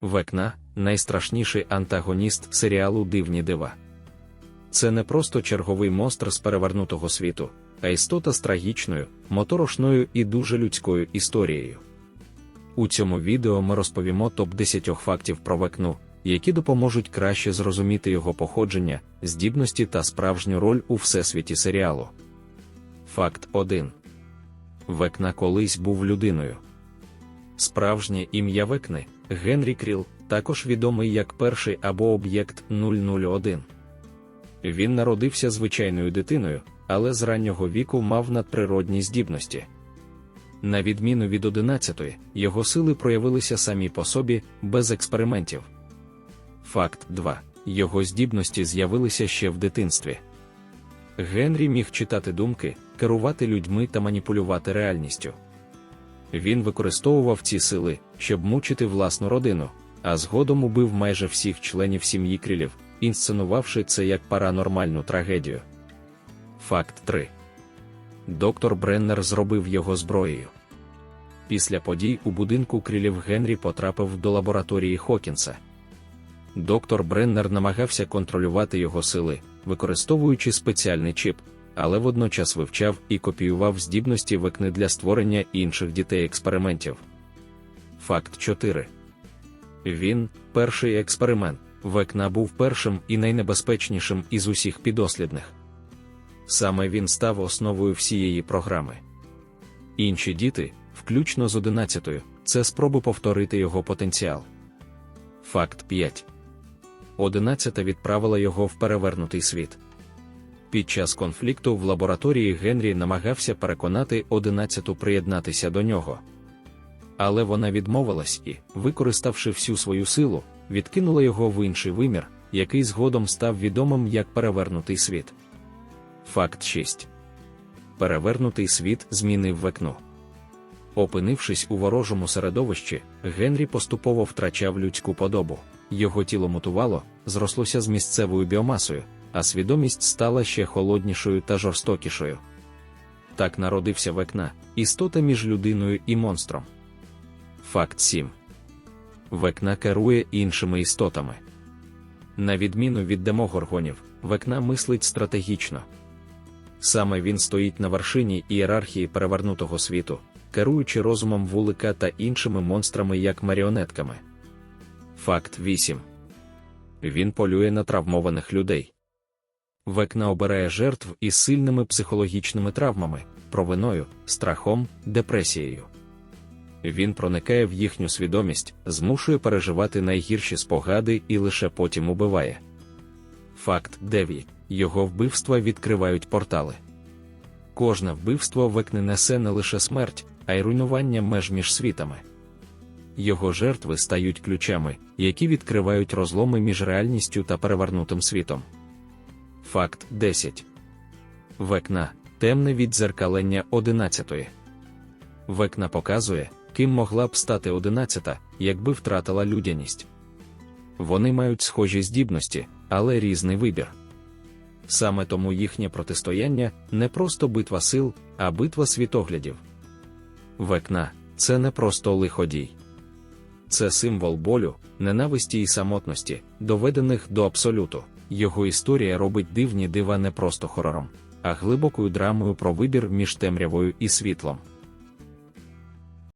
Векна найстрашніший антагоніст серіалу Дивні дива. Це не просто черговий монстр з перевернутого світу, а істота з трагічною, моторошною і дуже людською історією. У цьому відео ми розповімо топ-10 фактів про векну, які допоможуть краще зрозуміти його походження, здібності та справжню роль у всесвіті серіалу. Факт 1. Векна колись був людиною. Справжнє ім'я Векни Генрі Кріл, також відомий як перший або об'єкт 001. Він народився звичайною дитиною, але з раннього віку мав надприродні здібності. На відміну від 11-ї, його сили проявилися самі по собі, без експериментів. Факт 2. Його здібності з'явилися ще в дитинстві. Генрі міг читати думки, керувати людьми та маніпулювати реальністю. Він використовував ці сили, щоб мучити власну родину, а згодом убив майже всіх членів сім'ї крілів, інсценувавши це як паранормальну трагедію. Факт 3. Доктор Бреннер зробив його зброєю. Після подій у будинку крілів Генрі потрапив до лабораторії Хокінса. Доктор Бреннер намагався контролювати його сили, використовуючи спеціальний чіп, але водночас вивчав і копіював здібності векни для створення інших дітей експериментів. Факт 4. Він перший експеримент. Векна був першим і найнебезпечнішим із усіх підослідних. Саме він став основою всієї програми. Інші діти, включно з 11-ю, це спроби повторити його потенціал. Факт 5. 11 відправила його в перевернутий світ. Під час конфлікту в лабораторії Генрі намагався переконати 11-ту приєднатися до нього. Але вона відмовилась і, використавши всю свою силу, відкинула його в інший вимір, який згодом став відомим як перевернутий світ. Факт 6. Перевернутий світ змінив векну. Опинившись у ворожому середовищі, Генрі поступово втрачав людську подобу. Його тіло мутувало, зрослося з місцевою біомасою, а свідомість стала ще холоднішою та жорстокішою. Так народився векна, істота між людиною і монстром. Факт 7. Векна керує іншими істотами. На відміну від демогоргонів, векна мислить стратегічно. Саме він стоїть на вершині ієрархії перевернутого світу, керуючи розумом вулика та іншими монстрами як маріонетками. Факт 8. Він полює на травмованих людей. Векна обирає жертв із сильними психологічними травмами, провиною, страхом, депресією. Він проникає в їхню свідомість, змушує переживати найгірші спогади і лише потім убиває. Факт 9. Його вбивства відкривають портали. Кожне вбивство векне несе не лише смерть, а й руйнування меж між світами. Його жертви стають ключами, які відкривають розломи між реальністю та перевернутим світом. Факт 10. Векна темне віддзеркалення 11. Векна показує, ким могла б стати 11, якби втратила людяність. Вони мають схожі здібності, але різний вибір. Саме тому їхнє протистояння не просто битва сил, а битва світоглядів. Векна це не просто лиходій. Це символ болю, ненависті і самотності, доведених до абсолюту. Його історія робить дивні дива не просто хорором, а глибокою драмою про вибір між темрявою і світлом.